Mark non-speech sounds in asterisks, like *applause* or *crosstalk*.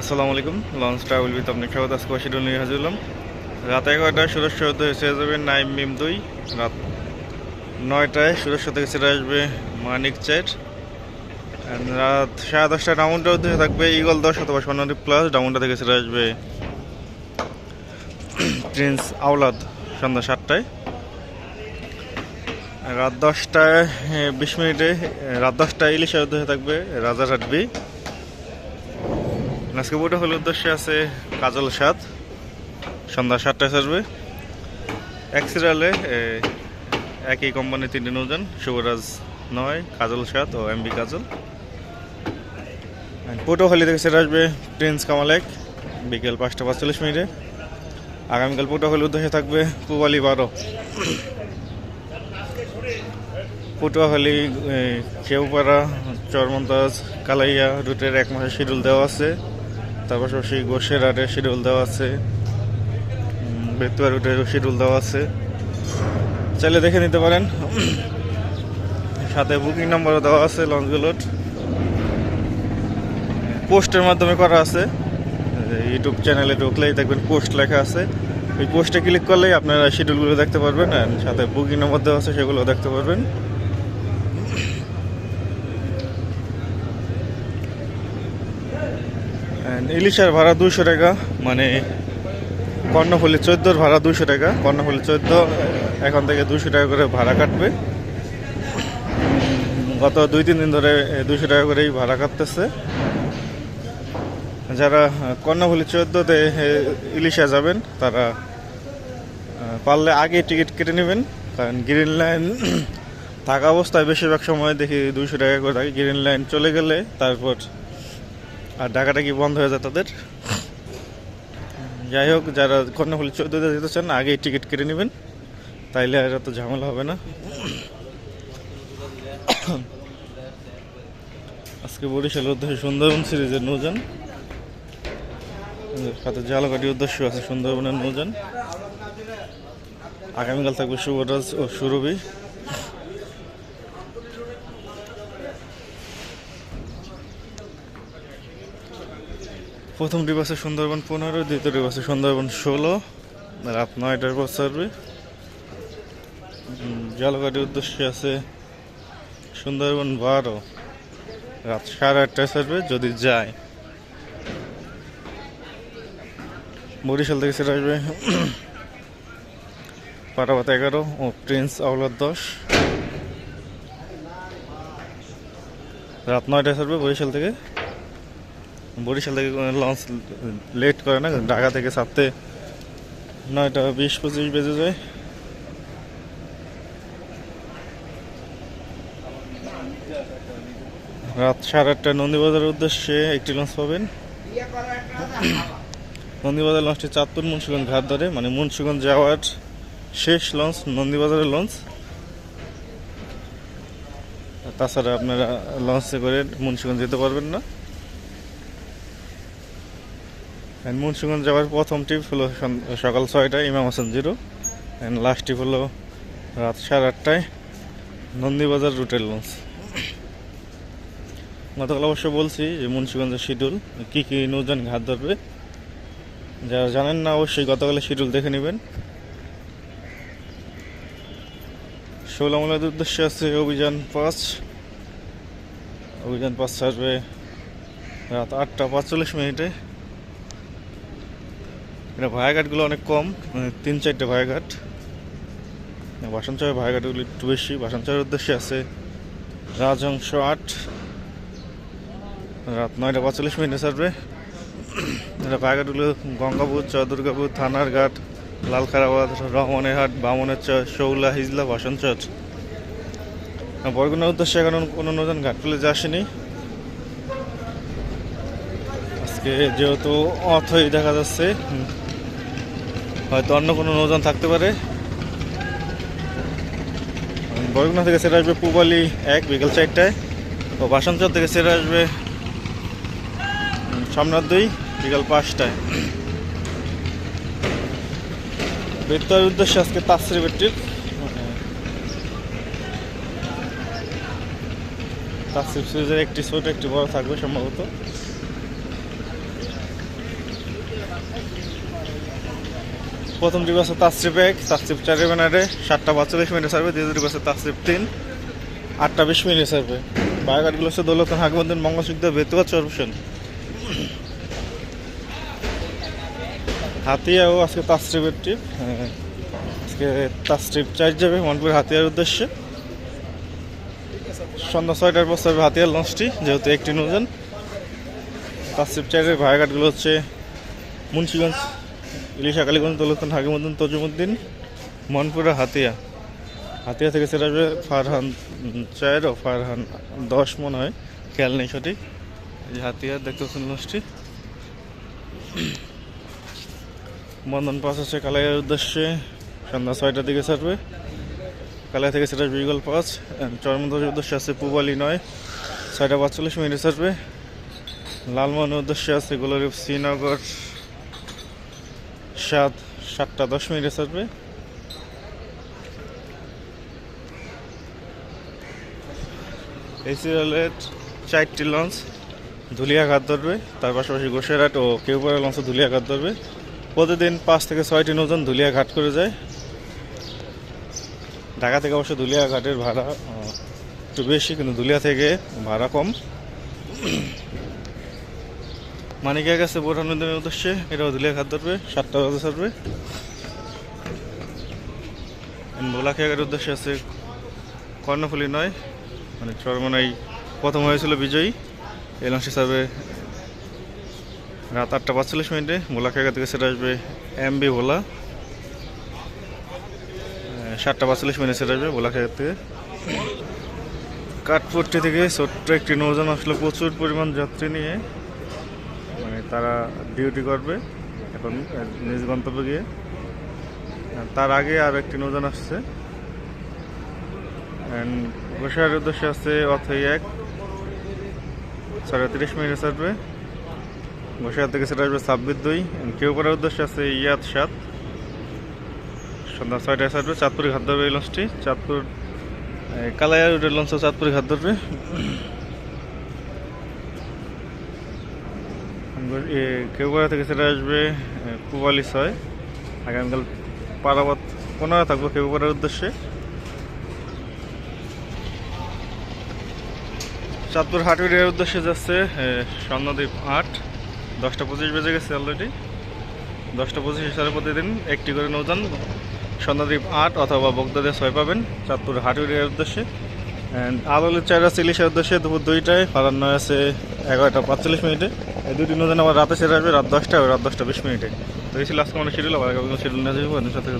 আসসালামু আলাইকুম launch travel with আপনাকে স্বাগত, আজকে শিডিউল নিয়ে হাজির হলাম। রাত এগারোটায় সুরস্ব থেকে ছেড়ে যাবে নাইম মিম দুই, রাত নয়টায় সুরস্ব থেকে ছেড়ে আসবে মানিক And রাত সাড়ে দশটায় ডাউনটা উদ্দেশ্যে থাকবে ইগল দশ অথবা সোনারি প্লাস ডাউনটা থেকে ছেড়ে আসবে প্রিন্স আওলাদ সন্ধ্যা সাতটায়। রাত দশটায়, বিশ মিনিটে, রাত দশটায় ইলিশ থাকবে রাজা বি আজকে বুটো হল উদ্দেশ্যে আছে কাজল সাত সন্ধ্যা সাতটায় আসবে। এক একই কোম্পানির তিনটি নৌযান, শুভরাজ নয়, কাজল সাত ও এমবি কাজল। পটুয়াখালী থেকে সেটা আসবে প্রিন্স কামালেক বিকেল পাঁচটা পাঁচচল্লিশ মিনিটে। আগামীকাল পটুয়াখালী উদ্দেশ্যে থাকবে পুবালি বারো। পটুয়াখালী কেউপাড়া চরমন্তাজ, কালাইয়া, রুটের এক মাসের শিডিউল দেওয়া আছে। তার পাশাপাশি গোসের আটের শিডিউল দেওয়া আছে। বেতুয়া রুটের শিডিউল দেওয়া আছে। চাইলে দেখে নিতে পারেন। সাথে বুকিং নাম্বারও দেওয়া আছে লঞ্চগুলোর। পোস্টের মাধ্যমে করা আছে। ইউটিউব চ্যানেলে ঢুকলেই দেখবেন পোস্ট লেখা আছে। ওই পোস্টে ক্লিক করলেই আপনারা শিডিউলগুলো দেখতে পারবেন সাথে বুকিং নাম্বার দেওয়া আছে সেগুলো দেখতে পারবেন। ইলিশের ভাড়া দুশো টাকা মানে কর্ণফুলি চোদ্দোর ভাড়া দুশো টাকা, কর্ণফুলি চোদ্দ এখন থেকে দুশো টাকা করে ভাড়া কাটবে। গত দুই, তিন দিন ধরে দুশো টাকা করেই ভাড়া কাটতেছে। যারা কর্ণফুলি চোদ্দোতে ইলিশা যাবেন, তারা পারলে আগে টিকিট কেটে নেবেন, কারণ গ্রিন লাইন থাকা অবস্থায় বেশিরভাগ সময় দেখি দুশো টাকা করে থাকে গ্রিন লাইন চলে গেলে, তারপর আর ডাকাটা কি বন্ধ হয়ে যায় তাদের? যাই হোক, যারা কর্ণফুলি চৌদ্দতে যেতে চান, আগেই টিকিট কেটে নেবেন। তাইলে আর এত ঝামেলা হবে না। আজকে বরিশালের উদ্দেশ্যে সুন্দরবন সিরিজের নৌযান। সাথে জালকাটির উদ্দেশ্য আছে সুন্দরবনের নৌযান। আগামীকাল থাকবে শুভরাজ ও সুরভি। প্রথম আছে সুন্দরবন পনেরো দ্বিতীয় আছে সুন্দরবন ষোলো রাত নয়টার পর ছাড়বে। উম, জলঘাটির উদ্দেশ্যে আছে সুন্দরবন বারো রাত সাড়ে আটটায় ছাড়বে যদি যায়। বরিশাল থেকে সেটা আসবে *clears throat* পাটাপাত এগারো ও প্রিন্স আউলার দশ। রাত নয়টায় ছাড়বে বরিশাল থেকে। বরিশাল থেকে লঞ্চ লেট করে না, ঢাকা থেকে ছাড়তে নয়টা বিশ, পঁচিশ বেজে যায়। রাত সাড়ে আটটায় নন্দীবাজারের উদ্দেশ্যে একটি লঞ্চ পাবেন। নন্দীবাজার লঞ্চটি চাঁদপুর মুন্সিগঞ্জ ঘাট ধরে মানে মুন্সিগঞ্জ যাওয়ার শেষ লঞ্চ, নন্দীবাজারের লঞ্চ। তাছাড়া আপনারা লঞ্চে করে মুন্সিগঞ্জ যেতে পারবেন না অ্যান্ড মুন্সিগঞ্জ যাওয়ার প্রথম ট্রিপ হলো সকাল ছয়টায় Imam Hasan zero. And last trip হলো রাত সাড়ে আটটায় নন্দীবাজার রুটের লঞ্চ গতকাল অবশ্য বলছি যে মুন্সিগঞ্জের শিডিউল কী কী নৌযান ঘাট ধরবে। যারা জানেন না, অবশ্যই গতকালের শিডিউল দেখে নেবেন। ষোলামূলের উদ্দেশ্যে আছে অভিযান পাঁচ। অভিযান পাঁচ ছাড়বে রাত আটটা পাঁচচল্লিশ মিনিটে। এটা ভায়াঘাটগুলো অনেক কম মানে তিন চারটে ভায়াঘাট। বাসনচরের ভায়াঘাটগুলো একটু বেশি, বাসনচরের উদ্দেশ্যে আছে রাজহংস আট। রাত নয়টা পাঁচচল্লিশ মিনিটে ছাড়বে। এটা ভায়াঘাটগুলো গঙ্গাপুর চর থানার ঘাট, লালখারাবাদ রহমানের হাট বামনের চর শৌলা, হিজলা, বাসনচর। বরগুনার উদ্দেশ্যে এখন কোনো নতুন ঘাট প্লেজে আসেনি। আজকে যেহেতু অথই দেখা যাচ্ছে হয়তো অন্য কোনো নৌযান থাকতে পারে। বরগুনা থেকে সেরে আসবে পুবালি এক, বিকেল চারটায়। ও বাসনচর থেকে সেরে আসবে সামনের দুই, বিকাল পাঁচটায়। বেতার উদ্দেশ্যে আজকে তাসরি বেট্রির তাসরিফ সিরিজের একটি ছোট, একটি বড় থাকবে সম্ভবত। প্রথম ট্রিপ আছে তাসরিপ এক তাসরিপ চার ব্যানারে সাতটা পাঁচচল্লিশ মিনিট সার্ভে দ্বিতীয় ট্রিপ আছে তাসরিপ তিন, আটটা বিশ মিনিট সার্ভে বায়োঘাটগুলো হচ্ছে দৌলতন হাকিমুদ্দিন মঙ্গলসুদ্ধ বেতুয়া চরপশন হাতিয়াও আজকে তাসরিপের ট্রিপ আজকে তাসরিপ চার যাবে মনপুর হাতিয়ার উদ্দেশ্যে। সন্ধ্যা ছয়টার পর সার্ভে হাতিয়ার লঞ্চটি, যেহেতু একটি নৌযান। তাসরিপ চারের ভাড়াঘাটগুলো হচ্ছে মুন্সিগঞ্জ ইলিশা কালীগঞ্জ দৌলতন হাকিমুদ্দিন তজুমুদ্দিন মনপুরা হাতিয়া। হাতিয়া থেকে সেটা আসবে ফারহান উম, চার ও ফারহান দশ মনে হয়। খেয়াল নেই সঠিক। এই হাতিয়া দেখতে পাচ্ছেন বন্ধন পাস আছে কালাইয়ের উদ্দেশ্যে। সন্ধ্যা ছয়টার দিকে ছাড়বে। কালাই থেকে সেটা বিগল পাস। চরমন্দার উদ্দেশ্যে আছে পুবালি নয়। ছয়টা পাঁচচল্লিশ মিনিটে ছাড়বে। লালমোহনের উদ্দেশ্যে আছে গোলরিপ শ্রীনগর। সাত, সাতটা দশ মিনিটে ছাড়বে এই সিরিয়ালের চারটি লঞ্চ ধুলিয়াঘাট ধরবে, তার পাশাপাশি গোসেরহাট ও কেউপাড়া লঞ্চ ধুলিয়াঘাট ধরবে। প্রতিদিন পাঁচ থেকে ছয়টি নৌজন ধুলিয়াঘাট করে যায়। ঢাকা থেকে অবশ্য ধুলিয়াঘাটের ভাড়া একটু বেশি, কিন্তু ধুলিয়া থেকে ভাড়া কম। মানিকের কাছে বোরহানুদ্দিনের উদ্দেশ্যে এটাও ধুলিয়াঘাট ধরবে, সাতটা বাজে ছাড়বে। ভোলাখিয়াঘাটের উদ্দেশ্যে আছে কর্ণফুলি নয় মানে চরমনাই প্রথম হয়েছিল বিজয়ী। এই লঞ্চ হিসাবে রাত আটটা পাঁচচল্লিশ মিনিটে ভোলাখিয়াঘাট থেকে সেটা আসবে এম বি ভোলা সাতটা পাঁচচল্লিশ মিনিটে সেটা আসবে ভোলাখিয়াঘাট থেকে। কাঠপট্টি থেকে ছোট্ট একটি নৌযান আসলে প্রচুর পরিমাণ যাত্রী নিয়ে। তারা ডিউটি করবে এখন নিজ গন্তব্যে গিয়ে। তার আগে আর একটি নৌযান আসছে। গোসাইয়ের উদ্দেশ্যে আছে অথই এক সাড়ে তিরিশ মিনিট আসবে গোসাইয়ার থেকে সেটা আসবে ছাব্বিশ দুই। কেউ করার উদ্দেশ্যে আছে ইয়াদ সাত। সন্ধ্যা ছয়টায় আসবে চাঁদপুরি ঘাট ধরবে এই লঞ্চটি। চাঁদপুর, এই কালাইয়ার রুটের লঞ্চ চাঁদপুরি ঘাট ধরবে। কেউ থেকে সেটা আসবে পুবালি ছয়। আগামীকাল পারাবাদ পনেরো থাকব কেউ উদ্দেশ্যে। চাঁদপুর হাটুরিয়ার উদ্দেশ্যে যাচ্ছে স্বর্ণদ্বীপ আট দশটা পঁচিশ বেজে গেছে অলরেডি দশটা পঁচিশ হিসাবে প্রতিদিন একটি করে নৌযান, স্বর্ণদ্বীপ আট অথবা বগদাদে ছয় পাবেন, চাঁদপুর হাটুরিয়ার উদ্দেশ্যে। আলোলের চাইরা আছে ইলিশের উদ্দেশ্যে দুপুর দুইটায় ফারান্ন আছে এগারোটা পাঁচচল্লিশ মিনিটে। এই দুটি নৌযান আবার রাতে সেরে আসবে রাত দশটা রাত দশটা বিশ মিনিটে। তো এই ছিল আজকে আমার শিডিউল আবার শিডিউল নিয়ে যাব সাথে